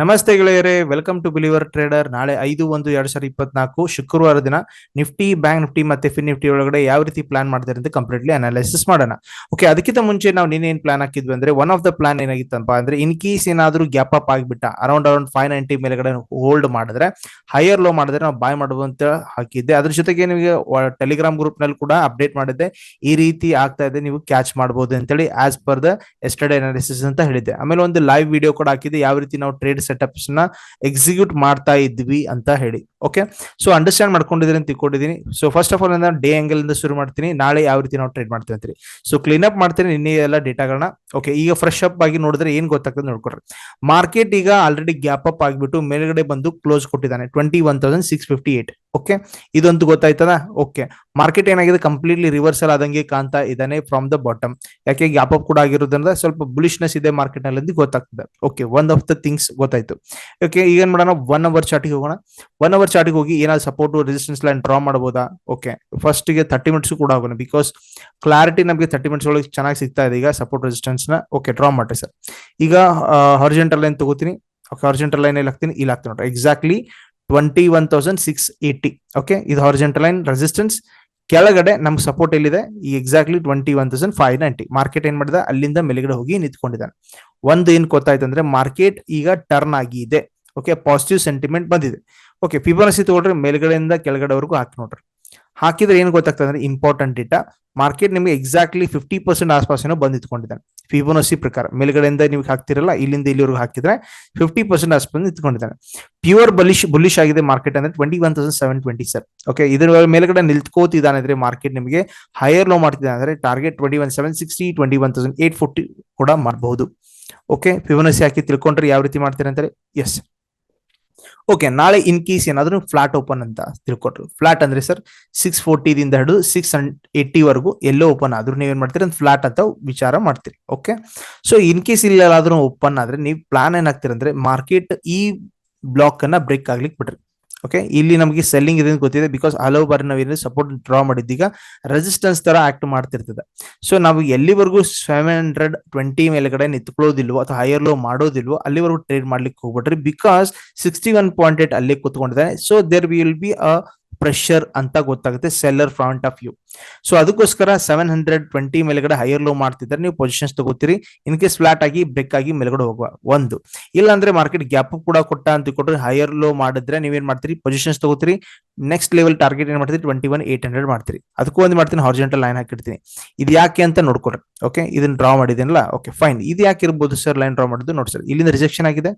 ನಮಸ್ತೆ ಗೆಳೆಯರೇ welcome to believer trader ನಾಳೆ ಐದು ಒಂದು ಎರಡ್ ಸಾವಿರದ ಇಪ್ಪತ್ನಾಲ್ಕು ಶುಕ್ರವಾರ ದಿನ ನಿಫ್ಟಿ ಬ್ಯಾಂಕ್ ನಿಫ್ಟಿ ಮತ್ತೆ ಫಿನ್ ನಿಫ್ಟಿ ಒಳಗಡೆ ಯಾವ ರೀತಿ ಪ್ಲಾನ್ ಮಾಡ್ತಾರೆ ಅಂತ ಕಂಪ್ಲೀಟ್ಲಿ ಅನಾಲಿಸಿಸ್ ಮಾಡೋಣ. ಓಕೆ ಅದಕ್ಕಿಂತ ಮುಂಚೆ ನಾವು ನಿನ್ನೆ ಏನು ಪ್ಲಾನ್ ಹಾಕಿದ್ವಿ ಅಂದ್ರೆ ಒನ್ ಆಫ್ ದ ಪ್ಲಾನ್ ಏನಾಗಿತ್ತಪ್ಪ ಅಂದ್ರೆ ಇನ್ ಕೇಸ್ ಏನಾದರೂ ಗ್ಯಾಪ್ ಅಪ್ ಆಗಿಬಿಟ್ಟ ಅರೌಂಡ್ ಅರೌಂಡ್ ಫೈವ್ ನೈಂಟಿ ಮೇಲೆಗಡೆ ಹೋಲ್ಡ್ ಮಾಡಿದ್ರೆ ಹೈಯರ್ ಲೋ ಮಾಡಿದ್ರೆ ನಾವು ಬಾಯ್ ಅಂತ ಹಾಕಿದ್ದೆ. ಅದ್ರ ಜೊತೆಗೆ ನಿಮಗೆ ಟೆಲಿಗ್ರಾಮ್ ಗ್ರೂಪ್ನಲ್ಲಿ ಕೂಡ ಅಪ್ಡೇಟ್ ಮಾಡಿದ್ದೆ. ಈ ರೀತಿ ಆಗ್ತಾ ಇದೆ, ನೀವು ಕ್ಯಾಚ್ ಮಾಡಬಹುದು ಅಂತೇಳಿ as per the yesterday analysis ಅಂತ ಹೇಳಿದ್ದೆ. ಆಮೇಲೆ ಒಂದು ಲೈವ್ ವಿಡಿಯೋ ಕೂಡ ಹಾಕಿದ್ದೆ. ಯಾವ ರೀತಿ ನಾವು ಟ್ರೇಡ್ ಸೆಟಪ್ಸ್ನ ಎಕ್ಸಿಕ್ಯೂಟ್ ಮಾಡ್ತಾ ಇದ್ವಿ ಅಂತ ಹೇಳಿ. ಓಕೆ ಸೊ ಅಂಡರ್ಸ್ಟ್ಯಾಂಡ್ ಮಾಡ್ಕೊಂಡಿದ್ದೀನಿ ಅಂತ ತಿಳ್ಕೊಂಡಿದ್ದೀನಿ. ಸೊ ಫಸ್ಟ್ ಆಫ್ ಆಲ್ ನಾನು ಡೇ ಆಂಗಲ್ ಇಂದ ಶುರು ಮಾಡ್ತೀನಿ. ನಾಳೆ ಯಾವ ರೀತಿ ನಾವು ಟ್ರೇಡ್ ಮಾಡ್ತೀವಿ ಅಂತೀರಿ? ಸೊ ಕ್ಲೀನ್ ಅಪ್ ಮಾಡ್ತೀನಿ ನಿನ್ನೆ ಎಲ್ಲ ಡೇಟಾಗಳನ್ನ. ಓಕೆ ಈಗ ಫ್ರೆಶ್ ಅಪ್ ಆಗಿ ನೋಡಿದ್ರೆ ಏನ್ ಗೊತ್ತಾಗ್ತದೆ ನೋಡ್ಕೊಡ್ರಿ ಮಾರ್ಕೆಟ್ ಈಗ ಆಲ್ರೆಡಿ ಗ್ಯಾಪ್ ಅಪ್ ಆಗಿಬಿಟ್ಟು ಮೇಲ್ಗಡೆ ಬಂದು ಕ್ಲೋಸ್ ಕೊಟ್ಟಿದ್ದಾನೆ. Twenty one thousand six fifty eight okay ಇದಂತೂ ಗೊತ್ತಾಯ್ತದ ಓಕೆ ಮಾರ್ಕೆಟ್ ಏನಾಗಿದೆ? ಕಂಪ್ಲೀಟ್ಲಿ ರಿವರ್ಸಲ್ ಆದಂಗೆ ಕಾಣ್ತಾ ಇದ್ದಾನೆ ಫ್ರಮ್ ದ ಬಾಟಮ್ ಯಾಕೆ ಗ್ಯಾಪ್ ಅಪ್ ಕೂಡ ಆಗಿರೋದ್ರಿಂದ ಸ್ವಲ್ಪ ಬುಲಿಶ್ನೆಸ್ ಇದೆ ಮಾರ್ಕೆಟ್ನಲ್ಲಿ ಗೊತ್ತಾಗ್ತದೆ. Okay one of the things ಗೊತ್ತಾಯ್ತು. ಓಕೆ ಈಗ ಏನ್ ಮಾಡೋಣ? ಒನ್ ಅವರ್ ಚಾರ್ಟಿಗೆ ಹೋಗೋಣ. ಒನ್ ಅವರ್ ಚಾರ್ಟಿಗೆ ಹೋಗಿ ಏನಾದ್ರು ಸಪೋರ್ಟ್ ರೆಸಿಸ್ಟೆನ್ಸ್ ಲೈನ್ ಡ್ರಾ ಮಾಡಬಹುದಾ ಓಕೆ ಫಸ್ಟ್ಗೆ ತರ್ಟಿ ಮಿನಿಟ್ಸ್ ಕೂಡ ಹೋಗೋಣ ಬಿಕಾಸ್ ಕ್ಲಾರಿಟಿ ನಮಗೆ ತರ್ಟಿ ಮಿನಿಟ್ಸ್ ಒಳಗೆ ಚೆನ್ನಾಗಿ ಸಿಗ್ತಾ ಇದೆ ಈಗ ಸಪೋರ್ಟ್ ರೆಸಿಸ್ಟೆನ್ಸ್ನ. ಓಕೆ ಡ್ರಾ ಮಾಡ್ರಿ ಸರ್ ಈಗ ಹರ್ಜೆಂಟಲ್ ಲೈನ್ ತಗೋತೀನಿ. ಓಕೆ ಹಾರ್ಜೆಂಟಲ್ ಲೈನ್ ಎಲ್ಲಿ ಹಾಕ್ತೀನಿ. ಇಲ್ಲಿ ಹಾಕ್ತೀನಿ ನೋಡ್ರಿ. Exactly twenty one thousand six eighty okay ಇದು ಹಾರ್ಜೆಂಟಲ್ ಲೈನ್ ರೆಸಿಸ್ಟೆನ್ಸ್ ಕೆಳಗಡೆ ನಮ್ಗೆ ಸಪೋರ್ಟ್ ಎಲ್ಲಿದೆ? ಈ exactly twenty one thousand five ninety market ಏನ್ ಮಾಡಿದೆ? ಅಲ್ಲಿಂದ ಮೇಲ್ಗಡೆ ಹೋಗಿ ನಿಂತ್ಕೊಂಡಿದ್ದಾನೆ. ಒಂದು ಏನ್ ಗೊತ್ತಾಯ್ತು ಅಂದ್ರೆ ಮಾರ್ಕೆಟ್ ಈಗ ಟರ್ನ್ ಆಗಿದೆ. ಓಕೆ ಪಾಸಿಟಿವ್ ಸೆಂಟಿಮೆಂಟ್ ಬಂದಿದೆ. ಓಕೆ ಫಿಬೋನಸಿ ತಗೊಳ್ರಿ ಮೇಲ್ಗಡೆಯಿಂದ ಕೆಳಗಡೆವರೆಗೂ ಹಾಕಿ ನೋಡ್ರಿ. ಹಾಕಿದ್ರೆ ಏನ್ ಗೊತ್ತಾಗ್ತದೆ ಅಂದ್ರೆ ಇಂಪಾರ್ಟೆಂಟ್ ಡೇಟಾ ಮಾರ್ಕೆಟ್ ನಿಮಗೆ ಎಕ್ಸಾಕ್ಟ್ಲಿ ಫಿಫ್ಟಿ ಪರ್ಸೆಂಟ್ ಏನೋ ನಿಂತ್ಕೊಂಡಿದ್ದಾನೆ ಫಿಬೋನಸಿ ಪ್ರಕಾರ. ಮೇಲ್ಗಡೆಯಿಂದ ನೀವು ಹಾಕ್ತಿರಲ್ಲ, ಇಲ್ಲಿಂದ ಇಲ್ಲಿವರೆಗೂ ಹಾಕಿದ್ರೆ ಫಿಫ್ಟಿ ಪರ್ಸೆಂಟ್ ಆಸ್ಪಾಸ್ ನಿಂತ್ಕೊಂಡಿದ್ದಾನೆ. ಪ್ಯೂರ್ ಬಲಿಶ್ ಬುಲಿಶ್ ಆಗಿದೆ ಮಾರ್ಕೆಟ್ ಅಂದ್ರೆ twenty one thousand seven twenty sir okay ಇದರ ಮೇಲ್ಗಡೆ ನಿಲ್ತ್ಕೋತಿದ್ದಾನೆ ಅಂದ್ರೆ ಮಾರ್ಕೆಟ್ ನಿಮಗೆ ಹೈಯರ್ ಲೋ ಮಾಡ್ತಿದ್ದಾನೆ ಅಂದ್ರೆ target twenty one seven sixty twenty one thousand eight forty ಕೂಡ ಮಾಡಬಹುದು ಓಕೆ ಫಿಬೋನಸಿ ಹಾಕಿ ತಿಳ್ಕೊಂಡ್ರೆ ಯಾವ ರೀತಿ ಮಾಡ್ತೀರಂತಾರೆ ಎಸ್ ಓಕೆ ನಾಳೆ ಇನ್ ಕೇಸ್ ಏನಾದ್ರೂ ಫ್ಲಾಟ್ ಓಪನ್ ಅಂತ ತಿಳ್ಕೊಟ್ರು. ಫ್ಲಾಟ್ ಅಂದ್ರೆ ಸರ್ ಸಿಕ್ಸ್ ಫೋರ್ಟಿದಿಂದ ಹಿಡಿದು ಸಿಕ್ಸ್ ಎಯ್ಟಿ ವರೆಗೂ ಎಲ್ಲೋ ಓಪನ್ ಆದ್ರೂ ನೀವೇನ್ ಮಾಡ್ತೀರಿ? ಒಂದು ಫ್ಲಾಟ್ ಅಂತ ವಿಚಾರ ಮಾಡ್ತೀರಿ. ಓಕೆ ಸೊ ಇನ್ ಕೇಸ್ ಇಲ್ಲಾದ್ರೂ ಓಪನ್ ಆದ್ರೆ ನೀವು ಪ್ಲಾನ್ ಏನಾಗ್ತೀರಂದ್ರೆ ಮಾರ್ಕೆಟ್ ಈ ಬ್ಲಾಕ್ ಅನ್ನ ಬ್ರೇಕ್ ಆಗ್ಲಿಕ್ಕೆ ಬಿಡ್ರಿ. ಓಕೆ ಇಲ್ಲಿ ನಮಗೆ ಸೆಲ್ಲಿಂಗ್ ಇದೆ ಗೊತ್ತಿದೆ ಬಿಕಾಸ್ ಹಲವು ಬಾರಿ ನಾವೇನು ಸಪೋರ್ಟ್ ಡ್ರಾ ಮಾಡಿದ್ದೀಗ ರೆಸಿಸ್ಟೆನ್ಸ್ ತರ ಆಕ್ಟ್ ಮಾಡ್ತಿರ್ತದೆ. ಸೊ ನಾವು ಎಲ್ಲಿವರೆಗೂ ಸೆವೆನ್ ಹಂಡ್ರೆಡ್ ಟ್ವೆಂಟಿ ಮೇಲ್ಗಡೆ ನಿಂತ್ಕೊಳ್ಳೋದಿಲ್ವೋ ಅಥವಾ ಹೈಯರ್ ಲೋ ಮಾಡೋದಿಲ್ವೋ ಅಲ್ಲಿವರೆಗೂ ಟ್ರೇಡ್ ಮಾಡ್ಲಿಕ್ಕೆ ಹೋಗ್ಬಿಟ್ರಿ because sixty one point eight ಅಲ್ಲಿ ಕುತ್ಕೊಂಡಿದ್ದಾರೆ so there will be a pressure ಅಂತ ಗೊತ್ತಾಗುತ್ತೆ seller front of you so ಅದಕ್ಕೋಸ್ಕರ ಸೆವೆನ್ ಹಂಡ್ರೆಡ್ ಟ್ವೆಂಟಿ ಮೇಲ್ಗಡೆ ಹೈಯರ್ ಲೋ ಮಾಡ್ತಿದ್ರೆ ನೀವು ಪೊಸಿಷನ್ಸ್ ತಗೋತೀರಿ. ಇನ್ ಕೇಸ್ ಫ್ಲಾಟ್ ಆಗಿ ಬ್ರೇಕ್ ಆಗಿ ಮೇಲ್ಗಡೆ ಹೋಗುವ. ಒಂದು. ಇಲ್ಲ ಅಂದ್ರೆ ಮಾರ್ಕೆಟ್ ಗ್ಯಾಪ್ ಕೂಡ ಕೊಟ್ಟ ಅಂತ ಕೊಟ್ಟರೆ ಹೈಯರ್ ಲೋ ಮಾಡಿದ್ರೆ ನೀವೇನ್ ಮಾಡ್ತೀರಿ? ಪೊಸಿಷನ್ಸ್ ತಗೋತೀರಿ. ನೆಕ್ಸ್ಟ್ ಲೆವೆಲ್ ಟಾರ್ಗೆಟ್ ಏನ್ ಮಾಡ್ತೀರಿ? ಟ್ವೆಂಟಿ ಒನ್ ಏಟ್ ಹಂಡ್ರೆಡ್ ಮಾಡ್ತೀರಿ. ಅದಕ್ಕೂ ಒಂದು ಮಾಡ್ತೀನಿ ಹಾರ್ಜೆಂಟಲ್ ಲೈನ್ ಹಾಕಿರ್ತೀನಿ. ಇದು ಯಾಕೆ ಅಂತ ನೋಡ್ಕೊಡ್ರಿ ಓಕೆ ಇದನ್ನ ಡ್ರಾ ಮಾಡಿದೀನಲ್ಲ ಓಕೆ ಫೈನ್ ಇದು ಯಾಕೆ ಇರ್ಬೋದು ಸರ್ ಲೈನ್ ಡ್ರಾ ಮಾಡೋದು, ನೋಡಿ ಸರ್ ಇಲ್ಲಿಂದ ರಿಜೆಕ್ಷನ್ ಆಗಿದೆ.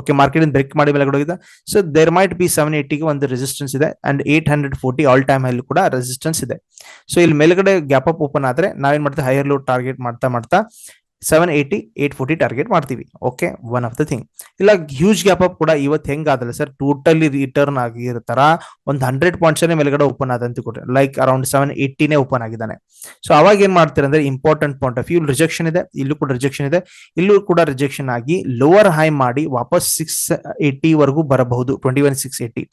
ಓಕೆ ಮಾರ್ಕೆಟ್ ಬ್ರೇಕ್ ಮಾಡಿ ಮೇಲೆ ಹೋಗಿದೆ. So there might be seven ಏಟಿಗೆ ಒಂದು ರೆಸಿಸ್ಟೆನ್ಸ್ ಇದೆ. And eight hundred forty all time ಅಲ್ಲಿ ಕೂಡ ರೆಸಿಸ್ಟೆನ್ಸ್ ಇದೆ. ಸೊ ಇಲ್ಲಿ ಮೇಲ್ಗಡೆ ಗ್ಯಾಪ್ ಅಪ್ ಓಪನ್ ಆದ್ರೆ ನಾವೇನ್ ಮಾಡ್ತೀವಿ? ಹೈಯರ್ ಲೋ ಟಾರ್ಗೆಟ್ ಮಾಡ್ತಾ ಮಾಡ್ತಾ seven eighty eight forty target ಮಾಡ್ತೀವಿ. Okay one of the thing ಇಲ್ಲ ಹ್ಯೂಜ್ ಗ್ಯಾಪ್ ಅಪ್ ಕೂಡ ಇವತ್ತು ಹೆಂಗಾದಲ್ಲ ಸರ್ ಟೋಟಲಿ ರಿಟರ್ನ್ ಆಗಿರ್ತಾರ ಒಂದು ಹಂಡ್ರೆಡ್ ಪಾಯಿಂಟ್ಸ್ ಮೇಲ್ಗಡೆ ಓಪನ್ ಆದಂತ ಕೊಟ್ಟರೆ ಲೈಕ್ ಅರೌಂಡ್ ಸೆವೆನ್ ಏಯ್ಟಿನೇ ಓಪನ್ ಆಗಿದ್ದಾನೆ. ಸೊ ಅವಾಗ ಏನ್ ಮಾಡ್ತೀರ ಅಂದ್ರೆ important point of view rejection ಇದೆ, ಇಲ್ಲೂ ಕೂಡ ರಿಜೆಕ್ಷನ್ ಇದೆ, ಇಲ್ಲೂ ಕೂಡ ರಿಜೆಕ್ಷನ್ ಆಗಿ ಲೋವರ್ ಹೈ ಮಾಡಿ ವಾಪಸ್ ಸಿಕ್ಸ್ ಏಯ್ಟಿ ವರೆಗೂ ಬರಬಹುದು ಟ್ವೆಂಟಿ ಒನ್ ಸಿಕ್ಸ್ ಏಯ್ಟಿ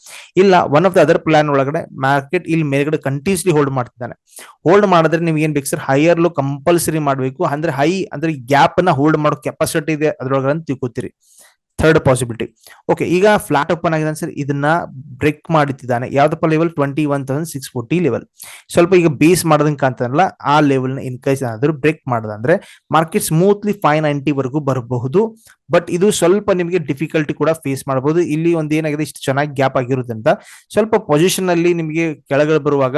ಇಲ್ಲ one of the other plan ಒಳಗಡೆ ಮಾರ್ಕೆಟ್ ಇಲ್ಲಿ ಮೇಲ್ಗಡೆ ಕಂಟಿನ್ಯೂಸ್ಲಿ ಹೋಲ್ಡ್ ಮಾಡ್ತಿದ್ದಾನೆ. ಹೋಲ್ಡ್ ಮಾಡಿದ್ರೆ ನಿಮ್ಗೆ ಏನ್ ಬೇಕು ಸರ್ ಹೈಯರ್ ಲೋ ಕಂಪಲ್ಸರಿ ಮಾಡಬೇಕು, ಅಂದ್ರೆ ಹೈ ಅಂದ್ರೆ ಗ್ಯಾಪ್ ಅನ್ನ ಹೋಲ್ಡ್ ಮಾಡೋ ಕೆಪಾಸಿಟಿ ಇದೆ ಅದ್ರೊಳಗೆ ಅಂತ ತಿಳ್ಕೊತೀರಿ. ಥರ್ಡ್ ಪಾಸಿಬಿಲಿಟಿ ಓಕೆ ಈಗ ಫ್ಲಾಟ್ ಓಪನ್ ಆಗಿದೆ ಸರ್ ಇದನ್ನ ಬ್ರೇಕ್ ಮಾಡಿದ್ದಾನೆ ಯಾವ್ದಪ್ಪ level twenty one thousand six forty level ಸ್ವಲ್ಪ ಈಗ ಬೇಸ್ ಮಾಡೋದಕ್ಕೆ ಕಾಣ್ತಾನಲ್ಲ, ಆ ಲೆವೆಲ್ನ ಇನ್ಕೈಸ್ ಏನಾದ್ರು ಬ್ರೇಕ್ ಮಾಡೋದಂದ್ರೆ ಮಾರ್ಕೆಟ್ ಸ್ಮೂತ್ಲಿ ಫೈವ್ ನೈಂಟಿ ವರೆಗೂ ಬರಬಹುದು. ಬಟ್ ಇದು ಸ್ವಲ್ಪ ನಿಮಗೆ ಡಿಫಿಕಲ್ಟಿ ಕೂಡ ಫೇಸ್ ಮಾಡಬಹುದು ಇಲ್ಲಿ ಒಂದು ಏನಾಗಿದೆ, ಇಷ್ಟು ಚೆನ್ನಾಗಿ ಗ್ಯಾಪ್ ಆಗಿರೋದ್ರಿಂದ ಸ್ವಲ್ಪ ಪೊಸಿಷನ್ ಅಲ್ಲಿ ನಿಮಗೆ ಕೆಳಗಡೆ ಬರುವಾಗ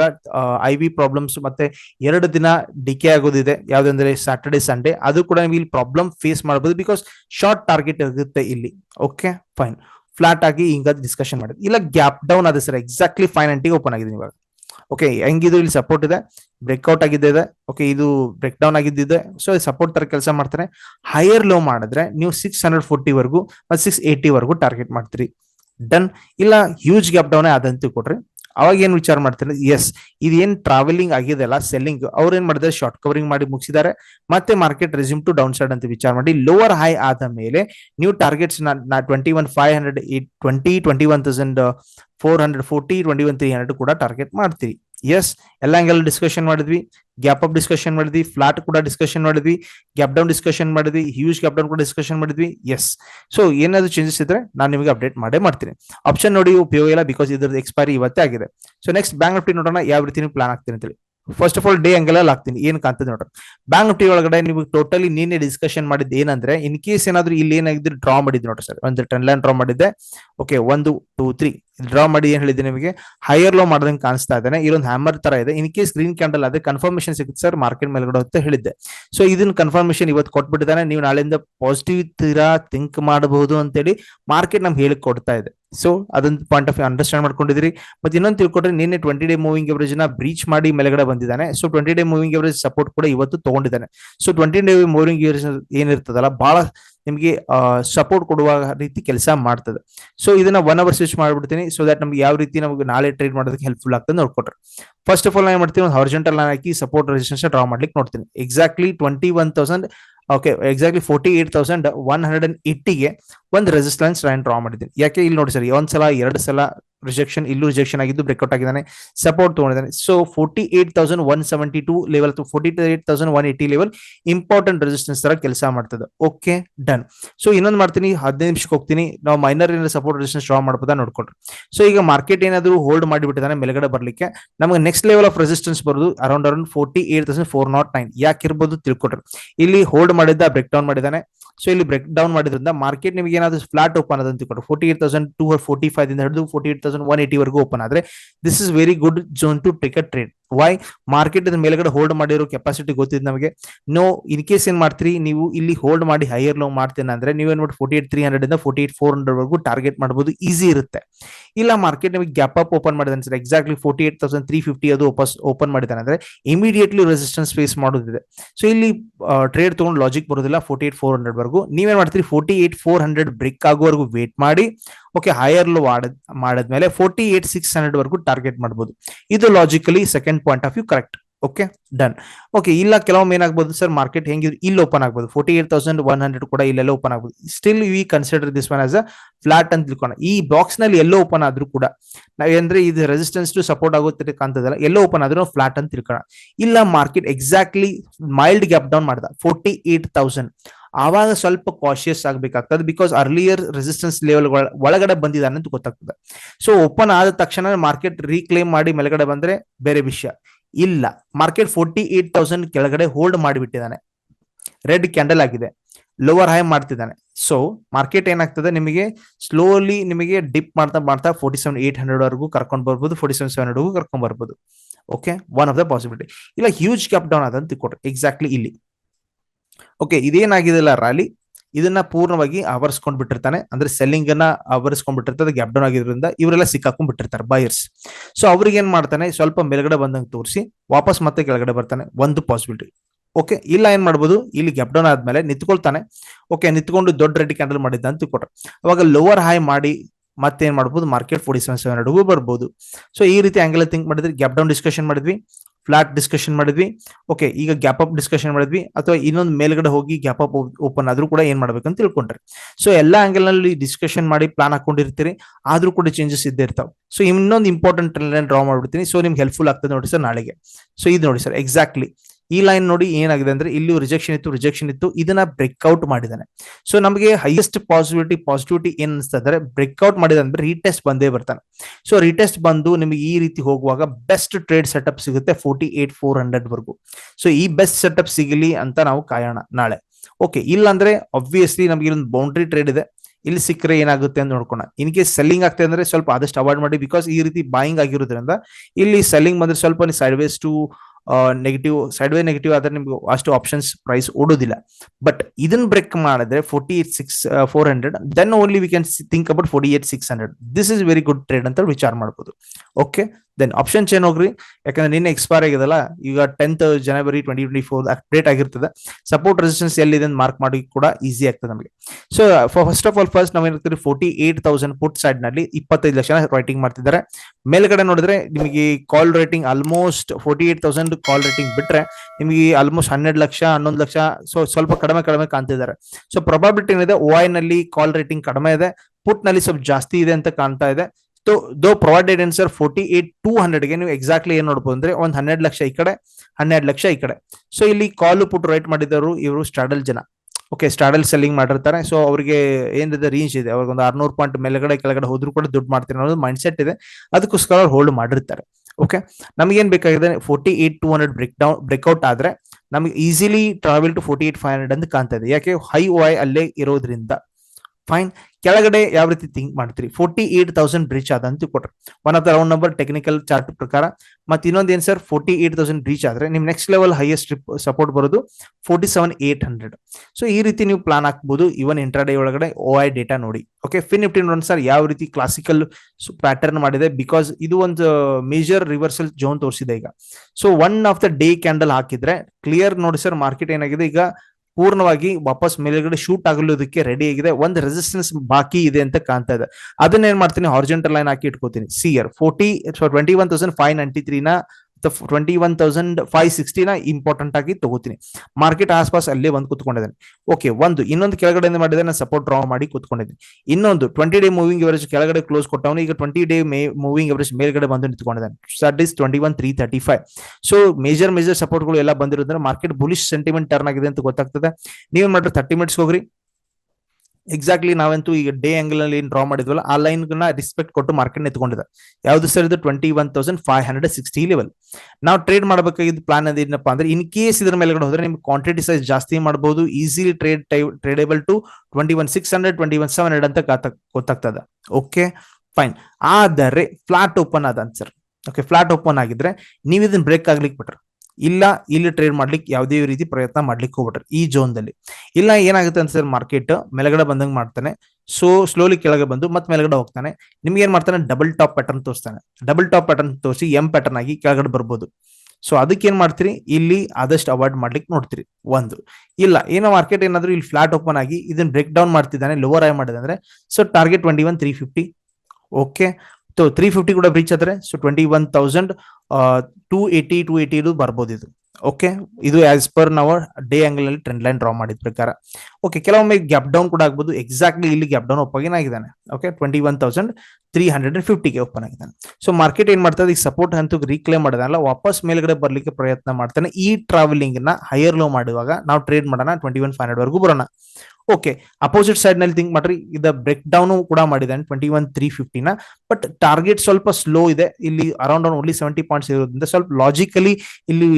ಐ ವಿ ಪ್ರಾಬ್ಲಮ್ಸ್ ಮತ್ತೆ ಎರಡು ದಿನ ಡಿಕೆ ಆಗೋದಿದೆ. ಯಾವ್ದಂದ್ರೆ ಸ್ಯಾಟರ್ಡೆ ಸಂಡೇ ಅದು ಕೂಡ ನೀವು ಇಲ್ಲಿ ಪ್ರಾಬ್ಲಮ್ ಫೇಸ್ ಮಾಡಬಹುದು ಬಿಕಾಸ್ ಶಾರ್ಟ್ ಟಾರ್ಗೆಟ್ ಇರುತ್ತೆ ಇಲ್ಲಿ. ಓಕೆ ಫೈನ್ ಫ್ಲಾಟ್ ಆಗಿ ಹಿಂಗ ಡಿಸ್ಕಷನ್ ಮಾಡಿದ್ವಿ ಇಲ್ಲ ಗ್ಯಾಪ್ ಡೌನ್ ಆದ ಸರ್ ಎಕ್ಸಾಕ್ಟ್ಲಿ ಫೈವ್ ನೈಂಟಿಗೆ ಓಪನ್ ಆಗಿದೆ ಇವಾಗ. ಓಕೆ ಹೆಂಗಿದು ಇಲ್ಲಿ ಸಪೋರ್ಟ್ ಇದೆ. ಬ್ರೇಕ್ಔಟ್ ಆಗಿದ್ದಿದೆ. ಓಕೆ ಇದು ಬ್ರೇಕ್ ಡೌನ್ ಆಗಿದ್ದಿದೆ ಸೊ ಸಪೋರ್ಟ್ ತರ ಕೆಲಸ ಮಾಡ್ತಾರೆ. ಹೈಯರ್ ಲೋ ಮಾಡಿದ್ರೆ ನೀವು ಸಿಕ್ಸ್ ಹಂಡ್ರೆಡ್ ಫೋರ್ಟಿ ವರ್ಗು ಮತ್ತೆ ಸಿಕ್ಸ್ ಏಯ್ಟಿ ವರ್ಗು ಟಾರ್ಗೆಟ್ ಮಾಡ್ತೀರಿ. ಡನ್ ಇಲ್ಲ ಹ್ಯೂಜ್ ಗ್ಯಾಪ್ ಡೌನ್ ಅದಂತೂ ಕೊಡ್ರಿ ಅವಾಗ ಏನ್ ವಿಚಾರ ಮಾಡ್ತಾರೆ ಎಸ್ ಇದೇನ್ ಟ್ರಾವೆಲಿಂಗ್ ಆಗಿದೆ ಅಲ್ಲ ಸೆಲ್ಲಿಂಗ್ ಅವ್ರು ಏನ್ ಮಾಡಿದ್ರೆ ಶಾರ್ಟ್ ಕವರಿಂಗ್ ಮಾಡಿ ಮುಗಿಸಿದ್ದಾರೆ. ಮತ್ತೆ market resume to down side ಅಂತ ವಿಚಾರ ಮಾಡಿ ಲೋವರ್ ಹೈ ಆದ ಮೇಲೆ ನೀವು targets twenty one five hundred twenty twenty one thousand four hundred forty twenty one three hundred ಕೂಡ ಟಾರ್ಗೆಟ್ ಮಾಡ್ತೀರಿ. ಎಸ್ ಎಲ್ಲ ಆಂಗಲ್ ಡಿಸ್ಕಷನ್ ಮಾಡಿದ್ವಿ. ಗ್ಯಾಪ್ ಅಪ್ ಡಿಸ್ಕಷನ್ ಮಾಡಿದ್ವಿ. ಫ್ಲಾಟ್ ಕೂಡ ಡಿಸ್ಕಷನ್ ಮಾಡಿದ್ವಿ. ಗ್ಯಾಪ್ ಡೌನ್ ಡಿಸ್ಕಷನ್ ಮಾಡಿದ್ವಿ. ಹ್ಯೂಜ್ ಗ್ಯಾಪ್ ಡೌನ್ ಕೂಡ discussion ಮಾಡಿದ್ವಿ. ಎಸ್ ಸೊ ಏನಾದ್ರು ಚೇಂಜಸ್ ಇದ್ರೆ ನಾನು ನಿಮಗೆ ಅಪ್ಡೇಟ್ ಮಾಡೇ ಮಾಡ್ತೀನಿ. ಆಪ್ಷನ್ ನೋಡಿ ಉಪಯೋಗ ಇಲ್ಲ ಬಿಕಾಸ್ ಇದ್ರದ್ದು ಎಕ್ಸ್ಪೈರಿ ಇವತ್ತೇ ಆಗಿದೆ. ಸೊ ನೆಕ್ಸ್ಟ್ ಬ್ಯಾಂಕ್ ನಿಫ್ಟಿ ನೋಡೋಣ. ಯಾವ ರೀತಿ ಪ್ಲಾನ್ ಆಗ್ತೀನಿ ಅಂತೇಳಿ. ಫಸ್ಟ್ ಆಫ್ ಆಲ್ ಡೇ ಹಂಗೆಲ್ಲ ಹಾಕ್ತೀನಿ. ಏನ್ ಕಾಣ್ತದೆ ನೋಡ್ರಿ. ಬ್ಯಾಂಕ್ ನಿಫ್ಟಿ ಒಳಗಡೆ ನಿಮಗೆ ಟೋಟಲಿ ನೀನೆ ಡಿಸ್ಕಷನ್ ಮಾಡಿದ್ದು ಏನಂದ್ರೆ ಇನ್ ಕೇಸ್ ಏನಾದ್ರು ಇಲ್ಲಿ ಏನಾಗಿದ್ರೆ ಡ್ರಾ ಮಾಡಿದ್ದು ನೋಡ್ರಿ ಸರ್. ಒಂದು ಟೆನ್ ಲೈನ್ ಡ್ರಾ ಮಾಡಿದ್ದೆ. ಓಕೆ ಒಂದು ಟೂ ತ್ರೀ ಡ್ರಾ ಮಾಡಿ ಏನ್ ಹೇಳಿದ್ದೆ ನಿಮಗೆ? ಹೈಯರ್ ಲೋ ಮಾಡ್ದಂಗೆ ಕಾಣಿಸ್ತಾ ಇದ್ದಾನೆ. ಇಲ್ಲೊಂದು ಹ್ಯಾಮರ್ ತರ ಇದೆ. ಇನ್ ಕೇಸ್ ಗ್ರೀನ್ ಕ್ಯಾಂಡಲ್ ಅದೇ ಕನ್ಫರ್ಮೇಶನ್ ಸಿಗುತ್ತೆ ಸರ್ ಮಾರ್ಕೆಟ್ ಮೇಲ್ಗಡೆ ಅಂತ ಹೇಳಿದ್ದೆ. ಸೊ ಇದನ್ನ ಕನ್ಫರ್ಮೇಶನ್ ಇವತ್ತು ಕೊಟ್ಬಿಟ್ಟಿದ್ದಾನೆ. ನೀವು ನಾಳೆಯಿಂದ ಪಾಸಿಟಿವ್ ತೀರಾ ಥಿಂಕ್ ಮಾಡಬಹುದು ಅಂತೇಳಿ ಮಾರ್ಕೆಟ್ ನಮ್ಗೆ ಹೇಳಿ ಕೊಡ್ತಾ ಇದೆ. ಸೊ ಅದೊಂದು ಪಾಯಿಂಟ್ ಆಫ್ ಅಂಡರ್ಸ್ಟ್ಯಾಂಡ್ ಮಾಡ್ಕೊಂಡಿದ್ರಿ ಮತ್ತೆ ಇನ್ನೊಂದು ತಿಳ್ಕೊಟ್ರೆ ನಿನ್ನೆ ಟ್ವೆಂಟಿ ಡೇ ಮೂವಿಂಗ್ ಎವರೇಜ್ನ ಬ್ರೀಚ್ ಮಾಡಿ ಮೇಲೆಗಡೆ ಬಂದಿದ್ದಾನೆ. So twenty day moving average support ಕೂಡ ಇವತ್ತು ತಗೊಂಡಿದ್ದಾನೆ. So twenty day moving average ಏನಿರ್ತದಲ್ಲ ಬಹಳ ನಿಮಗೆ ಸಪೋರ್ಟ್ ಕೊಡುವ ರೀತಿ ಕೆಲಸ ಮಾಡ್ತದೆ. ಸೊ ಇದನ್ನ ಒನ್ ಅವರ್ ಸ್ವಿಚ್ ಮಾಡ್ಬಿಡ್ತೀನಿ ಸೊ ದಟ್ ನಮ್ಗೆ ಯಾವ ರೀತಿ ನಮಗೆ ನಾಳೆ ಟ್ರೇಡ್ ಮಾಡೋದಕ್ಕೆ ಹೆಲ್ಪ್ಫುಲ್ ಆಗ್ತದೆ ನೋಡ್ಕೊಟ್ರೆ. ಫಸ್ಟ್ ಆಫ್ ಆಲ್ ನಾನು ಮಾಡ್ತೀನಿ, ಒಂದು ಹಾರ್ಜೆಂಟಲ್ ಲೈನ್ ಹಾಕಿ ಸಪೋರ್ಟ್ ರೆಸಿಸ್ಟೆನ್ಸ್ ಡ್ರಾ ಮಾಡ್ಲಿಕ್ಕೆ ನೋಡ್ತೀನಿ. Exactly twenty one thousand okay exactly forty eight thousand one hundred and ಏಟಿಗೆ ಒಂದು ರೆಸಿಸ್ಟೆನ್ಸ್ ಲೈನ್ ಡ್ರಾ ಮಾಡಿದ್ದೀನಿ. ಯಾಕೆ ಇಲ್ಲಿ ನೋಡಿ ಸರ್ ಒಂದ್ ಸಲ ಎರಡು ಸಲ ರಿಜೆಕ್ಷನ್ ಇಲ್ಲೂ ರಿಜೆಕ್ಷನ್ ಆಗಿದ್ದು ಬ್ರೇಕ್ಔಟ್ ಆಗಿದ್ದಾನೆ support ತೊಗೊಂಡಿದ್ದಾನೆ. So forty eight thousand one seventy two level forty eight thousand one eighty level important resistance ತರ ಕೆಲಸ ಮಾಡ್ತದೆ. ಓಕೆ ಡನ್ ಸೊ ಇನ್ನೊಂದು ಮಾಡ್ತೀನಿ, ಹದಿನೈದು ನಿಮಿಷಕ್ಕೆ ಹೋಗ್ತೀನಿ. ನಾವು ಮೈನರ್ ಏನಾದ್ರು ಸಪೋರ್ಟ್ ರೆಸಿಸ್ಟೆನ್ಸ್ ಡ್ರಾ ಮಾಡ್ಬೋದಾ ನೋಡ್ಕೊಂಡ್ರೆ. ಸೊ ಈಗ ಮಾರ್ಕೆಟ್ ಏನಾದರೂ ಹೋಲ್ಡ್ ಮಾಡಿಬಿಟ್ಟಿದ್ದಾನೆ ಮೇಲ್ಗಡೆ ಬರಲಿಕ್ಕೆ, ನಮಗೆ ನೆಕ್ಸ್ಟ್ ಲೆವೆಲ್ ಆಫ್ ರೆಸಿಸ್ಟೆನ್ಸ್ ಬರೋದು around around forty eight thousand four naught nine ಯಾಕಿರ್ಬೋದು ತಿಳ್ಕೊಟ್ರೆ. ಇಲ್ಲಿ ಹೋಲ್ಡ್ ಮಾಡಿದ್ದ ಬ್ರೇಕ್ ಡೌನ್ ಮಾಡಿದಾನೆ ಸೊ ಇಲ್ಲಿ ಬ್ರೇಕ್ ಡೌನ್ ಮಾಡಿದ್ರಿಂದ ಮಾರ್ಕೆಟ್ ನಿಮಗೆ ಏನಾದ್ರು ಫ್ಲಾಟ್ ಓಪನ್ ಅದಂತ ಕೊಟ್ಟು forty eight thousand two forty five ದಿಂದ ಹಿಡಿದು forty eight thousand one eighty ವರೆಗೂ ಓಪನ್ ಆದ್ರೆ this is very good zone to take a trade why market ಮೇಲ್ಗಡೆ ಹೋಲ್ಡ್ ಮಾಡಿರೋ ಕೆಪಾಸಿಟಿ ಗೊತ್ತಿದೆ ನಮಗೆ. ನೋ ಇನ್ ಕೇಸ್ ಏನ್ ಮಾಡ್ತೀರಿ, ನೀವು ಇಲ್ಲಿ ಹೋಲ್ಡ್ ಮಾಡಿ ಹೈಯರ್ ಲೋ ಮಾಡ್ತೀನಿ ಅಂದ್ರೆ ನೀವು ಏನ್ ಮಾಡಿ ಫೋರ್ಟಿ ಏಟ್ ತ್ರೀ ಹಂಡ್ರೆಡ್ ಇಂದ ಫೋರ್ಟಿ ಏಟ್ ಫೋರ್ ಹಂಡ್ರೆಡ್ ವರೆಗೂ ಟಾರ್ಗೆಟ್ ಮಾಡಬಹುದು ಈಸಿ ಇರುತ್ತೆ. ಇಲ್ಲ ಮಾರ್ಕೆಟ್ ನಿಮಗೆ ಗ್ಯಾಪ್ ಅಪ್ ಓಪನ್ ಮಾಡಿದೆ answer exactly forty eight thousand three fifty ಅದು ವಾಪಸ್ ಓಪನ್ ಮಾಡಿದಾನೆ ಅಂದ್ರೆ ಇಮಿಡಿಯೇಟ್ಲಿ ರೆಸಿಸ್ಟೆನ್ಸ್ ಫೇಸ್ ಮಾಡೋದಿದೆ. ಸೊ ಇಲ್ಲಿ ಟ್ರೇಡ್ ತಗೊಂಡು ಲಾಜಿಕ್ ಬರೋದಿಲ್ಲ ಫೋರ್ಟಿ ಏಟ್ ಫೋರ್ ಹಂಡ್ರೆಡ್ ವರೆಗೂ. ನೀವೇನ್ ಮಾಡ್ತೀರಿ forty eight four hundred break ಆಗುವವರೆಗೂ ವೇಟ್ ಮಾಡಿ ಓಕೆ ಹೈಯರ್ ಲೋ ಮಾಡದ್ ಮಾಡಿದ್ಮೇಲೆ ಫೋರ್ಟಿ ಏಟ್ ಸಿಕ್ಸ್ ಹಂಡ್ರೆಡ್ ವರೆಗೂ ಟಾರ್ಗೆಟ್ ಮಾಡಬಹುದು ಇದು logically second point of view correct okay done okay ಇಲ್ಲ ಕೆಲವೊಮ್ಮೆ ಏನಾಗ್ಬೋದು ಸರ್ ಮಾರ್ಕೆಟ್ ಹೆಂಗಿದ್ರು ಇಲ್ಲಿ ಓಪನ್ ಆಗ್ಬೋದು. Forty eight thousand one hundred ಕೂಡ ಇಲ್ಲೆಲ್ಲ ಓಪನ್ ಆಗ್ಬೋದು. Still we consider this one as a flat ಅಂತ ತಿಳ್ಕೋಣ ಈ ಬಾಕ್ಸ್ನಲ್ಲಿ ಎಲ್ಲೋ ಓಪನ್ ಆದ್ರೂ ಕೂಡ ನಾವೇಂದ್ರೆ ಇದು ರೆಸಿಸ್ಟೆನ್ಸ್ ಟು ಸಪೋರ್ಟ್ ಆಗುತ್ತೆ ಕಾಣ್ತದಲ್ಲ, ಎಲ್ಲೋ ಓಪನ್ ಆದ್ರೂ ಫ್ಲಾಟ್ ಅಂತ ತಿಳ್ಕೋಣ ಇಲ್ಲ market exactly mild gap down ಮಾಡ್ದ. ಫೋರ್ಟಿ ಏಟ್ ತೌಸಂಡ್ ಆವಾಗ ಸ್ವಲ್ಪ ಕಾಶಿಯಸ್ ಆಗಬೇಕಾಗ್ತದೆ ಬಿಕಾಸ್ ಅರ್ಲಿಯರ್ ರೆಸಿಸ್ಟೆನ್ಸ್ ಲೆವೆಲ್ ಒಳಗಡೆ ಬಂದಿದ್ದಾನೆ ಅಂತ ಗೊತ್ತಾಗ್ತದೆ. ಸೊ ಓಪನ್ ಆದ ತಕ್ಷಣ ಮಾರ್ಕೆಟ್ ರೀಕ್ಲೇಮ್ ಮಾಡಿ ಮೇಲ್ಗಡೆ ಬಂದ್ರೆ ಬೇರೆ ವಿಷಯ. ಇಲ್ಲ ಮಾರ್ಕೆಟ್ ಫೋರ್ಟಿ ಏಟ್ ತೌಸಂಡ್ ಕೆಳಗಡೆ ಹೋಲ್ಡ್ ಮಾಡಿಬಿಟ್ಟಿದ್ದಾನೆ. ರೆಡ್ ಕ್ಯಾಂಡಲ್ ಆಗಿದೆ. ಲೋವರ್ ಹೈ ಮಾಡ್ತಿದ್ದಾನೆ. ಸೊ ಮಾರ್ಕೆಟ್ ಏನಾಗ್ತದೆ? ನಿಮಗೆ ಸ್ಲೋಲಿ ನಿಮಗೆ ಡಿಪ್ ಮಾಡ್ತಾ ಮಾಡ್ತಾ ಫೋರ್ಟಿ ಸೆವೆನ್ ಏಟ್ ಹಂಡ್ರೆಡ್ ವರೆಗೂ ಕರ್ಕೊಂಡು ಬರ್ಬೋದು ಫೋರ್ಟಿ ಸೆವೆನ್ ಸೆವೆನ್ ಹಂಡ್ರೆಡ್ಗೂ ಕರ್ಕೊಂಡ್ ಬರ್ಬೋದು. Okay one of the possibility ಇಲ್ಲ ಹ್ಯೂಜ್ ಕ್ಯಾಪ್ ಡೌನ್ ಅದಂತ ತಿಳ್ಕೊಡ್ರಿ ಎಕ್ಸಾಕ್ಟ್ಲಿ ಇಲ್ಲಿ. ಓಕೆ ಇದೇನಾಗಿದೆಲ್ಲ ರ್ಯಾಲಿ ಇದನ್ನ ಪೂರ್ಣವಾಗಿ ಆವರಿಸ್ಕೊಂಡ್ ಬಿಟ್ಟಿರ್ತಾನೆ. ಅಂದ್ರೆ ಸೆಲ್ಲಿಂಗ್ ಅನ್ನ ಆವರಿಸ್ಕೊಂಡ್ ಬಿಟ್ಟಿರ್ತದೆ ಗ್ಯಾಪ್ ಡೌನ್ ಆಗಿದ್ರಿಂದ ಇವರೆಲ್ಲ ಸಿಕ್ಕಾಕೊಂಡ್ ಬಿಟ್ಟಿರ್ತಾರೆ ಬಾಯರ್ಸ್ ಸೊ ಅವ್ರಿಗೆ ಏನ್ ಮಾಡ್ತಾನೆ? ಸ್ವಲ್ಪ ಮೇಲ್ಗಡೆ ಬಂದಂಗೆ ತೋರಿಸಿ, ವಾಪಸ್ ಮತ್ತೆ ಕೆಳಗಡೆ ಬರ್ತಾನೆ. ಒಂದು ಪಾಸಿಬಿಲಿಟಿ ಓಕೆ ಇಲ್ಲ ಏನ್ ಮಾಡ್ಬೋದು? ಇಲ್ಲಿ ಗ್ಯಾಪ್ ಡೌನ್ ಆದ್ಮೇಲೆ ನಿಂತ್ಕೊಳ್ತಾನೆ. ಓಕೆ ನಿಂತ್ಕೊಂಡು ದೊಡ್ಡ ರೆಡ್ ಕ್ಯಾಂಡಲ್ ಮಾಡಿದ್ದ ಅಂತ ಕೊಟ್ರೆ. ಅವಾಗ ಲೋವರ್ ಹೈ ಮಾಡಿ ಮತ್ತೆ ಏನ್ ಮಾಡ್ಬೋದು? ಮಾರ್ಕೆಟ್ ಫೋರ್ಟಿ ಸೆವೆನ್ ಸೆವೆನ್ ಹಂಡ್ರೆಡ್ಗೂ ಬರ್ಬೋದು. ಸೊ ಈ ರೀತಿ ಆಂಗಲ್ ಥಿಂಕ್ ಮಾಡಿದ್ರೆ ಗ್ಯಾಪ್ ಡೌನ್ ಡಿಸ್ಕಷನ್ ಮಾಡಿದ್ವಿ. ಫ್ಲಾಟ್ ಡಿಸ್ಕಷನ್ ಮಾಡಿದ್ವಿ. ಓಕೆ ಈಗ ಗ್ಯಾಪ್ ಅಪ್ ಡಿಸ್ಕಷನ್ ಮಾಡಿದ್ವಿ. ಅಥವಾ ಇನ್ನೊಂದು ಮೇಲ್ಗಡೆ ಹೋಗಿ ಗ್ಯಾಪ್ ಅಪ್ ಓಪನ್ ಆದ್ರೂ ಕೂಡ ಏನ್ ಮಾಡ್ಬೇಕಂತ ತಿಳ್ಕೊಂಡ್ರಿ. ಸೊ ಎಲ್ಲ ಆಂಗಲ್ನಲ್ಲಿ ಡಿಸ್ಕಷನ್ ಮಾಡಿ ಪ್ಲಾನ್ ಹಾಕೊಂಡಿರ್ತೀರಿ. ಆದ್ರೂ ಕೂಡ ಚೇಂಜಸ್ ಇದ್ದೇ ಇರ್ತಾವೆ. ಸೊ ಇನ್ನೊಂದು ಇಂಪಾರ್ಟೆಂಟ್ ಡ್ರಾ ಮಾಡ್ಬಿಡ್ತೀನಿ. ಸೊ ನಿಮ್ಗೆ ಹೆಲ್ಪ್ಫುಲ್ ಆಗ್ತದೆ ನೋಡಿ ಸರ್ ನಾಳೆಗೆ. ಸೊ ಇದು ನೋಡಿ ಸರ್ ಎಕ್ಸಾಕ್ಟ್ಲಿ ಈ ಲೈನ್ ನೋಡಿ ಏನಾಗಿದೆ ಅಂದ್ರೆ ಇಲ್ಲಿ ರಿಜೆಕ್ಷನ್ ಇತ್ತು ರಿಜೆಕ್ಷನ್ ಇತ್ತು. ಇದನ್ನ ಬ್ರೇಕ್ಔಟ್ ಮಾಡಿದಾನೆ ಸೊ ನಮಗೆ ಹೈಯೆಸ್ಟ್ ಪಾಸಿಬಿಲಿಟಿ ಪಾಸಿಟಿವಿಟಿ ಏನ್ ಅನ್ಸ್ತದೆ ಬ್ರೇಕ್ಔಟ್ ಮಾಡಿದ ಅಂದ್ರೆ ರೀಟೆಸ್ಟ್ ಬಂದೇ ಬರ್ತಾನೆ. ಸೊ ರೀಟೆಸ್ಟ್ ಬಂದು ನಿಮಗೆ ಈ ರೀತಿ ಹೋಗುವಾಗ ಬೆಸ್ಟ್ ಟ್ರೇಡ್ ಸೆಟಪ್ ಸಿಗುತ್ತೆ ಫೋರ್ಟಿ ಏಟ್ ಫೋರ್ ಹಂಡ್ರೆಡ್ ವರ್ಗು. ಸೊ ಈ ಬೆಸ್ಟ್ ಸೆಟಪ್ ಸಿಗಲಿ ಅಂತ ನಾವು ಕಾಯೋಣ ನಾಳೆ. ಓಕೆ ಇಲ್ಲಾಂದ್ರೆ ಅಬ್ವಿಯಸ್ಲಿ ನಮಗೆ ಇಲ್ಲೊಂದು ಬೌಂಡ್ರಿ ಟ್ರೇಡ್ ಇದೆ. ಇಲ್ಲಿ ಸಿಕ್ಕರೆ ಏನಾಗುತ್ತೆ ಅಂತ ನೋಡ್ಕೋಣ ಇನ್ ಕೇಸ್ ಸೆಲ್ಲಿಂಗ್ ಆಗ್ತದೆ ಅಂದ್ರೆ ಸ್ವಲ್ಪ ಆದಷ್ಟು ಅವಾಯ್ಡ್ ಮಾಡಿ ಬಿಕಾಸ್ ಈ ರೀತಿ ಬಾಯಿಂಗ್ ಆಗಿರೋದ್ರಿಂದ ಇಲ್ಲಿ ಸೆಲ್ಲಿಂಗ್ ಬಂದ್ರೆ ಸ್ವಲ್ಪ sideways to negative sideway negative ಆದ್ರೆ ನಿಮ್ಗೆ ಅಷ್ಟು ಆಪ್ಷನ್ಸ್ ಪ್ರೈಸ್ ಓಡೋದಿಲ್ಲ. ಬಟ್ ಇದನ್ನ ಬ್ರೇಕ್ ಮಾಡಿದ್ರೆ forty eight six four hundred then only we can think about forty eight six hundred this is very good trade ಅಂತ ವಿಚಾರ ಮಾಡ್ಬೋದು. ಓಕೆ ದೆನ್ ಆಪ್ಷನ್ ಚೇನ್ ಹೋಗ್ರಿ. ಯಾಕಂದ್ರೆ ನಿನ್ನೆ ಎಕ್ಸ್ಪೈರ್ ಆಗಿದಲ್ಲ, ಈಗ tenth January twenty twenty four update ಆಗಿರ್ತದೆ. Support resistance ಎಲ್ಲಿದೆ ಅಂತ ಮಾರ್ಕ್ ಮಾಡಿ ಕೂಡ ಈಸಿ ಆಗ್ತದೆ ನಮಗೆ. So first of all first ನಾವೇನಿರ್ತೀವಿ forty eight thousand put ಸೈಡ್ನಲ್ಲಿ ಇಪ್ಪತ್ತೈದು ಲಕ್ಷ ರೈಟಿಂಗ್ ಮಾಡ್ತಿದ್ದಾರೆ. ಮೇಲ್ಗಡೆ ನೋಡಿದ್ರೆ ನಿಮಗೆ call writing almost forty eight thousand call writing ಬಿಟ್ರೆ ನಿಮಗೆ ಆಲ್ಮೋಸ್ಟ್ ಹನ್ನೆರಡು ಲಕ್ಷ, ಹನ್ನೊಂದು ಲಕ್ಷ ಸೊ ಸ್ವಲ್ಪ ಕಡಿಮೆ ಕಡಿಮೆ ಕಾಣ್ತಿದ್ದಾರೆ. ಸೊ ಪ್ರೊಬಾಬಿಲಿಟಿ ಏನಿದೆ ಓ ಐ ನಲ್ಲಿ ಕಾಲ್ ರೇಟಿಂಗ್ ಕಡಿಮೆ ಇದೆ ಪುಟ್ನಲ್ಲಿ ಸ್ವಲ್ಪ ಜಾಸ್ತಿ ಇದೆ ಅಂತ ಕಾಣ್ತಾ ಇದೆ. Though provided in sir forty eight two ಹಂಡ್ರೆಡ್ಗೆ ನೀವು ಎಕ್ಸಾಕ್ಟ್ಲಿ ಏನ್ ನೋಡ್ಬೋದು ಅಂದ್ರೆ ಒಂದು ಹನ್ನೆರಡು ಲಕ್ಷ ಈ ಕಡೆ, ಹನ್ನೆರಡು ಲಕ್ಷ ಈ ಕಡೆ. ಸೊ ಇಲ್ಲಿ ಕಾಲು ಪುಟ್ ರೈಟ್ ಮಾಡಿದವರು ಇವರು ಸ್ಟಾಡಲ್ ಜನ. ಓಕೆ ಸ್ಟಾಡಲ್ ಸೆಲ್ಲಿಂಗ್ ಮಾಡಿರ್ತಾರೆ. ಸೊ ಅವರಿಗೆ ಏನಿದೆ ರೇಂಜ್ ಇದೆ. ಅವ್ರಿಗೆ ಒಂದು ಆರ್ನೂರು ಪಾಯಿಂಟ್ ಮೇಲ್ಗಡೆ, ಕೆಳಗಡೆ ಹೋದ್ರು ಕೂಡ ದುಡ್ಡು ಮಾಡ್ತಾರೆ ಅನ್ನೋದು ಮೈಂಡ್ ಸೆಟ್ ಇದೆ. ಅದಕ್ಕೋಸ್ಕರ ಅವ್ರು ಹೋಲ್ಡ್ ಮಾಡಿರ್ತಾರೆ. ಓಕೆ ನಮಗೇನ್ ಬೇಕಾಗಿದೆ forty eight two hundred break down breakout ಆದ್ರೆ ನಮಗೆ easily travel to forty eight five hundred ಅಂತ ಕಾಣ್ತಾ ಇದೆ. ಯಾಕೆ? ಹೈ ವಾಯ್ ಅಲ್ಲೇ ಇರೋದ್ರಿಂದ. ಫೈನ್ ಕೆಳಗಡೆ ಯಾವ ರೀತಿ ಥಿಂಕ್ ಮಾಡ್ತೀರಿ? ಫೋರ್ಟಿ ಏಟ್ ತೌಸಂಡ್ ರೀಚ್ ಆದ ಅಂತ one of the round number technical chart ಪ್ರಕಾರ. ಮತ್ತೆ ಇನ್ನೊಂದು ಏನ್ sir forty eight thousand reach ಆದ್ರೆ ನಿಮ್ ನೆಕ್ಸ್ಟ್ ಲೆವೆಲ್ ಹೈಯೆಸ್ಟ್ ಸಪೋರ್ಟ್ ಬರೋದು forty seven eight hundred so ಈ ರೀತಿ ನೀವು ಪ್ಲಾನ್ ಹಾಕ್ಬೋದು ಇವನ್ ಇಂಟ್ರಾಡೇ ಒಳಗಡೆ ಓ ಐ ಡೇಟಾ ನೋಡಿ. ಓಕೆ ಫಿನ್ ನಿಫ್ಟಿ ನೋಡೋಣ ಸರ್ ಯಾವ ರೀತಿ ಕ್ಲಾಸಿಕಲ್ ಪ್ಯಾಟರ್ನ್ ಮಾಡಿದೆ? ಬಿಕಾಸ್ ಇದು ಒಂದು ಮೇಜರ್ ರಿವರ್ಸಲ್ ಜೋನ್ ತೋರಿಸಿದೆ ಈಗ. So one of the day candle ಹಾಕಿದ್ರೆ ಕ್ಲಿಯರ್ ನೋಡಿ ಸರ್ ಮಾರ್ಕೆಟ್ ಏನಾಗಿದೆ? ಈಗ ಪೂರ್ಣವಾಗಿ ವಾಪಸ್ ಮೇಲ್ಗಡೆ ಶೂಟ್ ಆಗಲೋದಕ್ಕೆ ರೆಡಿ ಆಗಿದೆ. ಒಂದು ರೆಸಿಸ್ಟೆನ್ಸ್ ಬಾಕಿ ಇದೆ ಅಂತ ಕಾಣ್ತಾ ಇದೆ. ಅದನ್ನ ಏನ್ ಮಾಡ್ತೀನಿ? ಹಾರ್ಜೆಂಟಲ್ ಲೈನ್ ಹಾಕಿ ಇಟ್ಕೋತೀನಿ. Sir forty twenty one thousand five ninety ತ್ರೀನ twenty one thousand five ಸಿಕ್ಸ್ಟಿನ ಇಂಪಾರ್ಟೆಂಟ್ ಆಗಿ ತಗೋತೀನಿ. ಮಾರ್ಕೆಟ್ ಆಸ್ಪಾಸ್ ಅಲ್ಲೇ ಬಂದು ಕುತ್ಕೊಂಡಿದ್ದೇನೆ. ಓಕೆ ಒಂದು, ಇನ್ನೊಂದು ಕೆಳಗಡೆ ಮಾಡಿದ್ರೆ ನಾನು ಸಪೋರ್ಟ್ ಡ್ರಾ ಮಾಡಿ ಕುತ್ಕೊಂಡಿದ್ದೀನಿ. ಇನ್ನೊಂದು ಟ್ವೆಂಟಿ ಡೇ ಮೂವಿಂಗ್ ಎವರೇಜ್ ಕೆಳಗಡೆ ಕ್ಲೋಸ್ ಕೊಟ್ಟವನು, ಈಗ ಟ್ವೆಂಟಿ ಡೇ ಮೂವಿಂಗ್ ಎವರೇಜ್ ಮೇಲ್ಗಡೆ ಬಂದು ನಿಂತ್ಕೊಂಡಿದ್ದಾನೆ. That is twenty one three thirty five so major major ಸಪೋರ್ಟ್ಗಳು ಎಲ್ಲ ಬಂದಿರೋದ್ರಿಂದ ಮಾರ್ಕೆಟ್ ಬುಲಿಶ್ ಸೆಂಟಿಮೆಂಟ್ ಟರ್ನ್ ಆಗಿದೆ ಅಂತ ಗೊತ್ತಾಗ್ತದೆ. ನೀವೇನ್ ಮಾಡ್ರಿ ತರ್ಟಿ ಮಿನಿಟ್ಸ್ ಹೋಗ್ರಿ. ಎಕ್ಸಾಕ್ಟ್ಲಿ ನಾವಂತೂ ಈಗ ಡೇ ಆಂಗಲ್ ಅಲ್ಲಿ ಡ್ರಾ ಮಾಡಿದ್ವಲ್ಲ, ಆ ಲೈನ್ ರೆಸ್ಪೆಕ್ಟ್ ರಿಸ್ಪೆಕ್ಟ್ ಕೊಟ್ಟು ಮಾರ್ಕೆಟ್ ಎತ್ಕೊಂಡಿದೆ ಯಾವ್ದು ಸರ್ ಇದು twenty one thousand five hundred sixty level ನಾವು ಟ್ರೇಡ್ ಮಾಡಬೇಕಾಗಿದ್ದ ಪ್ಲಾನ್ ಅದೇನಪ್ಪ ಅಂದ್ರೆ ಇನ್ ಕೇಸ್ ಇದ್ರ ಮೇಲ್ಗಡೆ ಹೋದ್ರೆ ನಿಮ್ಗೆ ಕ್ವಾಂಟಿಟಿ ಸೈಜ್ ಜಾಸ್ತಿ ಮಾಡಬಹುದು easily trade tradable to twenty one six hundred twenty one seven hundred ಅಂತ ಗೊತ್ತಾಗ್ತದೆ. ಓಕೆ ಫೈನ್ ಆದರೆ ಫ್ಲಾಟ್ ಓಪನ್ ಆದ ಸರ್ ಓಕೆ ಫ್ಲಾಟ್ ಓಪನ್ ಆಗಿದ್ರೆ ನೀವು ಇದನ್ನ ಬ್ರೇಕ್ ಆಗ್ಲಿಕ್ಕೆ ಬಿಟ್ರೆ. ಇಲ್ಲ, ಇಲ್ಲಿ ಟ್ರೇಡ್ ಮಾಡ್ಲಿಕ್ಕೆ ಯಾವುದೇ ರೀತಿ ಪ್ರಯತ್ನ ಮಾಡ್ಲಿಕ್ಕೆ ಹೋಗ್ಬಿಟ್ರೆ ಈ ದಲ್ಲಿ. ಇಲ್ಲ, ಏನಾಗುತ್ತೆ ಅಂತ ಸರ್ ಮಾರ್ಕೆಟ್ ಮೇಲ್ಗಡೆ ಬಂದಂಗೆ ಮಾಡ್ತಾನೆ. ಸೊ ಸ್ಲೋಲಿ ಕೆಳಗೆ ಬಂದು ಮತ್ತೆ ಮೇಲ್ಗಡೆ ಹೋಗ್ತಾನೆ. ನಿಮ್ಗೆ ಏನ್ ಮಾಡ್ತಾನೆ? ಡಬಲ್ ಟಾಪ್ ಪ್ಯಾಟರ್ನ್ ತೋರಿಸ್ತಾನೆ. ಡಬಲ್ ಟಾಪ್ ಪ್ಯಾಟರ್ನ್ ತೋರಿಸಿ ಎಂ ಪ್ಯಾಟರ್ನ್ ಆಗಿ ಕೆಳಗಡೆ ಬರ್ಬೋದು. ಸೊ ಅದಕ್ಕೆ ಏನ್ ಮಾಡ್ತೀರಿ? ಇಲ್ಲಿ ಆದಷ್ಟು ಅವಾಯ್ಡ್ ಮಾಡ್ಲಿಕ್ಕೆ ನೋಡ್ತೀರಿ. ಒಂದು. ಇಲ್ಲ, ಏನೋ ಮಾರ್ಕೆಟ್ ಏನಾದ್ರು ಇಲ್ಲಿ ಫ್ಲಾಟ್ ಓಪನ್ ಆಗಿ ಇದನ್ನ ಬ್ರೇಕ್ ಡೌನ್ ಮಾಡ್ತಿದ್ದಾನೆ ಲೋವರ್ ಆಗಿ ಮಾಡಿದೆ ಅಂದ್ರೆ so target twenty one three fifty okay three fifty ಕೂಡ ಬ್ರೀಚ್ ಆದ್ರೆ so twenty one thousand two eighty two eighty ಇದು ಬರ್ಬೋದು ಇದು ಓಕೆ ಇದು ಆಸ್ ಪರ್ ನಾವು ಡೇ ಆಂಗಲ್ ಅಲ್ಲಿ ಟ್ರೆಂಡ್ ಲೈನ್ ಡ್ರಾ ಮಾಡಿದ ಪ್ರಕಾರ. ಓಕೆ ಕೆಲವೊಮ್ಮೆ ಗ್ಯಾಪ್ ಡೌನ್ ಕೂಡ ಆಗ್ಬೋದು. ಎಕ್ಸಾಕ್ಟ್ಲಿ ಇಲ್ಲಿ ಗ್ಯಾಪ್ ಡೌನ್ ಓಪನ್ ಆಗಿದ್ದಾನೆ. Okay twenty one thousand three hundred and ಫಿಫ್ಟಿಗೆ open ಆಗಿದ್ದಾನೆ. ಸೊ ಮಾರ್ಕೆಟ್ ಏನ್ ಮಾಡ್ತದೆ ಈಗ ಸಪೋರ್ಟ್ ಅಂತೂ ರೀಕ್ಲೇಮ್ ಮಾಡೋದಲ್ಲ ವಾಪಸ್ ಮೇಲ್ಗಡೆ ಬರ್ಲಿಕ್ಕೆ ಪ್ರಯತ್ನ ಮಾಡ್ತಾನೆ. ಈ ಟ್ರಾವೆಲಿಂಗ್ನ ಹೈಯರ್ ಲೋ ಮಾಡುವಾಗ ನಾವು ಟ್ರೇಡ್ ಮಾಡೋಣ ಟ್ವೆಂಟಿ ಒನ್ ಫೈವ್ ಹಂಡ್ರೆಡ್ ವರೆಗೂ ಬರೋಣ. ಓಕೆ ಅಪೋಸಿಟ್ ಸೈಡ್ನಲ್ಲಿ ಥಿಂಕ್ ಮಾಡ್ರಿ, ಇದ ಬ್ರೇಕ್ ಡೌನ್ ಕೂಡ ಮಾಡಿದೆ ಟ್ವೆಂಟಿ ಒನ್ ತ್ರೀ ಫಿಫ್ಟಿನ ಬಟ್ ಟಾರ್ಗೆಟ್ ಸ್ವಲ್ಪ ಸ್ಲೋ ಇದೆ, ಇಲ್ಲಿ ಅರೌಂಡ್ ಓನ್ಲಿ ಸೆವೆಂಟಿ ಪಾಯಿಂಟ್ಸ್ ಇರೋದ್ರಿಂದ ಸ್ವಲ್ಪ ಲಾಜಿಕಲಿ ಇಲ್ಲಿ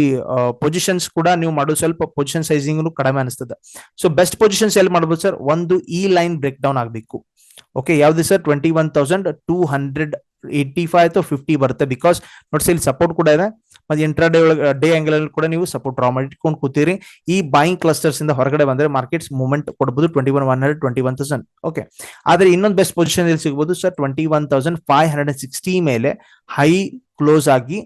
ಪೊಸಿಷನ್ಸ್ ಕೂಡ ನೀವು ಮಾಡೋದು ಸ್ವಲ್ಪ ಪೊಸಿಷನ್ ಸೈಜಿಂಗ್ ಕಡಿಮೆ ಅನಿಸ್ತದೆ. ಸೊ ಬೆಸ್ಟ್ ಪೊಸಿಷನ್ಸ್ ಎಲ್ಲಿ ಮಾಡ್ಬೋದು ಸರ್ ಒಂದು ಈ ಲೈನ್ ಬ್ರೇಕ್ ಡೌನ್ ಆಗಬೇಕು. ಓಕೆ ಯಾವ್ದು sir twenty one thousand two hundred eighty five ಅಥವಾ ಫಿಫ್ಟಿ ಬರುತ್ತೆ. ಬಿಕಾಸ್ ನೋಡ್ಸಿ ಇಲ್ಲಿ ಸಪೋರ್ಟ್ ಕೂಡ ಇದೆ. ಮತ್ತೆ ಇಂಟ್ರಾ ಡೇ ಒಳಗೆ ಡೇ ಆಂಗಲ್ ಅಲ್ಲಿ ಕೂಡ ನೀವು ಸಪೋರ್ಟ್ ಡ್ರಾ ಮಾಡಿಟ್ಕೊಂಡು ಕೂತೀರಿ. ಈ ಬೈಯಿಂಗ್ ಕ್ಲಸ್ಟರ್ಸ್ ಇಂದ ಹೊರಗಡೆ ಬಂದ್ರೆ ಮಾರ್ಕೆಟ್ಸ್ ಮೂವ್ಮೆಂಟ್ ಕೊಡಬಹುದು twenty one one hundred twenty one thousand okay ಆದ್ರೆ ಇನ್ನೊಂದು ಬೆಸ್ಟ್ ಪೊಸಿಷನ್ ಇಲ್ಲಿ ಸಿಗಬಹುದು sir twenty one thousand five hundred sixty ಮೇಲೆ ಹೈ ಕ್ಲೋಸ್ ಆಗಿ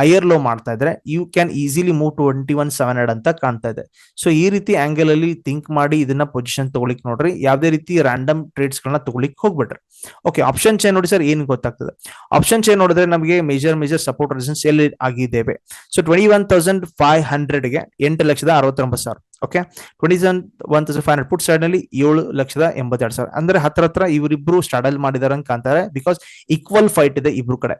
ಹೈಯರ್ ಲೋ ಮಾಡ್ತಾ ಇದ್ರೆ you can easily move twenty one seven hundred ಅಂತ ಕಾಣ್ತಾ ಇದೆ. ಸೊ ಈ ರೀತಿ ಆಂಗಲ್ ಅಲ್ಲಿ ಥಿಂಕ್ ಮಾಡಿ ಇದನ್ನ ಪೊಸಿಷನ್ ತಗೊಳಿಕ್ ನೋಡ್ರಿ. ಯಾವ್ದೇ ರೀತಿ ರ್ಯಾಂಡಮ್ ಟ್ರೇಡ್ಸ್ ಗಳನ್ನ ತಗೊಳಿಕ್ ಹೋಗ್ಬಿಟ್ರಿ. ಓಕೆ ಆಪ್ಷನ್ ಚೇನ್ ನೋಡಿ ಸರ್ ಏನ್ ಗೊತ್ತಾಗ್ತದೆ? ಆಪ್ಷನ್ ಚೇನ್ ನೋಡಿದ್ರೆ ನಮಗೆ ಮೇಜರ್ ಮೇಜರ್ ಸಪೋರ್ಟ್ ರೆಸನ್ಸ್ ಎಲ್ಲಿ ಆಗಿದ್ದೇವೆ? So twenty one thousand five ಹಂಡ್ರೆಡ್ಗೆ ಎಂಟು ಲಕ್ಷದ ಅರವತ್ತೊಂಬತ್ತು ಸಾವಿರ. Okay twenty seven one thousand five hundred put ಸೈಡ್ನಲ್ಲಿ ಏಳು ಲಕ್ಷದ ಎಂಬತ್ತೆರಡು ಸಾವಿರ. ಅಂದ್ರೆ ಹತ್ರ ಹತ್ರ ಇವರಿಬ್ರು ಸ್ಟಾಡಲ್ ಮಾಡಿದಾರೆ ಅಂತ ಕಾಣ್ತಾರೆ ಬಿಕಾಸ್ ಈಕ್ವಲ್ ಫೈಟ್ ಇದೆ ಇಬ್ರು ಕಡೆ.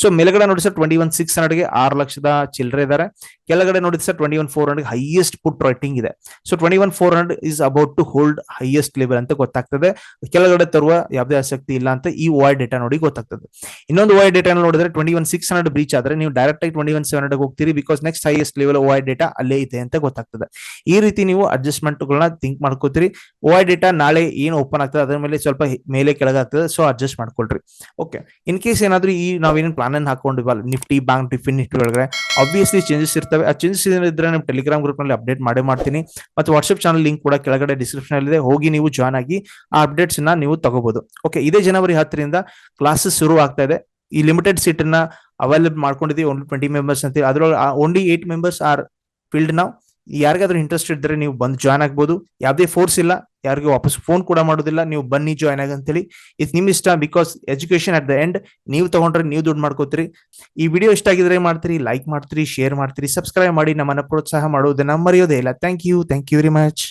ಸೊ ಮೇಲ್ಗಡೆ ನೋಡಿ ಸರ್ ಟ್ವೆಂಟಿ ಒನ್ ಸಿಕ್ಸ್ ಹಂಡ್ರೆಡ್ಗೆ ಆರು ಲಕ್ಷದ ಚಿಲ್ಲರೆ ಇದಾರೆ. ಕೆಳಗಡೆ ನೋಡಿ sir twenty one four hundred highest put writing ಇದೆ. So twenty one four hundred is about to hold highest level ಅಂತ ಗೊತ್ತಾಗ್ತದೆ. ಕೆಳಗಡೆ ತರುವ ಯಾವುದೇ ಆಸಕ್ತಿ ಇಲ್ಲ ಅಂತ ಈ ವಾಯ್ ಡೇಟಾ ನೋಡಿ ಗೊತ್ತಾಗ್ತದೆ. ಇನ್ನೊಂದು ವಾಯ್ ಡೇಟಾ ನೋಡಿದ್ರೆ twenty one six hundred breach ಆದ್ರೆ ನೀವು ಡೈರೆಕ್ಟ್ ಆಗಿ ಟ್ವೆಂಟಿ ಒನ್ ಸೆವೆನ್ ಹಂಡ್ರೆಡ್ ಹೋಗ್ತೀರಿ ಬಿಕಾಸ್ ನೆಕ್ಸ್ಟ್ ಹೈಯೆಸ್ಟ್ ಲೆವೆಲ್ ವಾಯ್ ಡೇಟಾ ಅಲ್ಲೇ ಇದೆ ಅಂತ ಗೊತ್ತಾಗ್ತದೆ. ಈ ರೀತಿ ನೀವು ಅಡ್ಜಸ್ಟ್ಮೆಂಟ್ಗಳನ್ನ ಥಿಂಕ್ ಮಾಡ್ಕೋತೀರಿ. ಓ ಡೇಟಾ ನಾಳೆ ಏನು ಓಪನ್ ಆಗ್ತದೆ, ಅದ್ರ ಮೇಲೆ ಸ್ವಲ್ಪ ಮೇಲೆ ಕೆಳಗಾಗ್ತದೆ ಸೊ ಅಡ್ಜಸ್ಟ್ ಮಾಡ್ಕೊಳ್ರಿ. ಓಕೆ ಇನ್ ಕೇಸ್ ಏನಾದ್ರೂ ಈ ನಾವೇನು ಪ್ಲಾನ್ ಅನ್ನು ಹಾಕೊಂಡಿವಲ್ಲ ನಿಫ್ಟಿ ಬ್ಯಾಂಕ್ ಟಿಫಿನ್ ನಿಫ್ಟಿ ಒಳಗಡೆ ಆಬ್ವಿಯಸ್ಲಿ ಚೇಂಜಸ್ ಇರ್ತವೆ. ಆ ಚೇಂಜಸ್ ಇದ್ರೆ ನಮ್ಮ ಟೆಲಿಗ್ರಾಮ್ ಗ್ರೂಪ್ನಲ್ಲಿ ಅಪ್ಡೇಟ್ ಮಾಡೇ ಮಾಡ್ತೀನಿ. ಮತ್ತು ವಾಟ್ಸ್ಆಪ್ ಚಾನಲ್ ಲಿಂಕ್ ಕೂಡ ಕೆಳಗಡೆ ಡಿಸ್ಕ್ರಿಪ್ಷನ್ ಅಲ್ಲಿ ಹೋಗಿ ನೀವು ಜಾಯ್ನ್ ಆಗಿ ಆ ಅಪ್ಡೇಟ್ಸ್ನ ನೀವು ತಗೋಬಹುದು ಓಕೆ ಇದೇ ಜನವರಿ ಹತ್ತರಿಂದ ಕ್ಲಾಸಸ್ ಶುರು ಆಗ್ತಾ ಇದೆ. ಈ ಲಿಮಿಟೆಡ್ ಸೀಟ್ ಅನ್ನ ಅವೈಲೇಬಲ್ ಮಾಡ್ಕೊಂಡಿದ್ದೀವಿ ಓನ್ಲಿ ಟ್ವೆಂಟಿ ಮೆಂಬರ್ಸ್ ಅಂತ ಅದ್ರೊಳಗೆ only eight members are filled ನಾವು ಯಾರಿಗಾದ್ರೂ ಇಂಟ್ರೆಸ್ಟ್ ಇದ್ರೆ ನೀವು ಬಂದು ಜಾಯ್ನ್ ಆಗ್ಬೋದು. ಯಾವುದೇ ಫೋರ್ಸ್ ಇಲ್ಲ. ಯಾರಿಗೂ ವಾಪಸ್ ಫೋನ್ ಕೂಡ ಮಾಡೋದಿಲ್ಲ. ನೀವು ಬನ್ನಿ ಜಾಯ್ನ್ ಆಗಿ ಅಂತೇಳಿ. ಇದು ನಿಮ್ ಇಷ್ಟ because education at the end ನೀವು ತಗೊಂಡ್ರೆ ನೀವು ದುಡ್ಡು ಮಾಡ್ಕೋತೀರಿ. ಈ ವಿಡಿಯೋ ಇಷ್ಟ ಆಗಿದ್ರೆ ಮಾಡ್ತೀರಿ ಲೈಕ್ ಮಾಡ್ತೀರಿ ಶೇರ್ ಮಾಡ್ತೀರಿ ಸಬ್ಸ್ಕ್ರೈಬ್ ಮಾಡಿ ನಮ್ಮನ್ನ ಪ್ರೋತ್ಸಾಹ ಮಾಡೋದನ್ನ ಮರೆಯೋದೇ ಇಲ್ಲ. Thank you thank you very much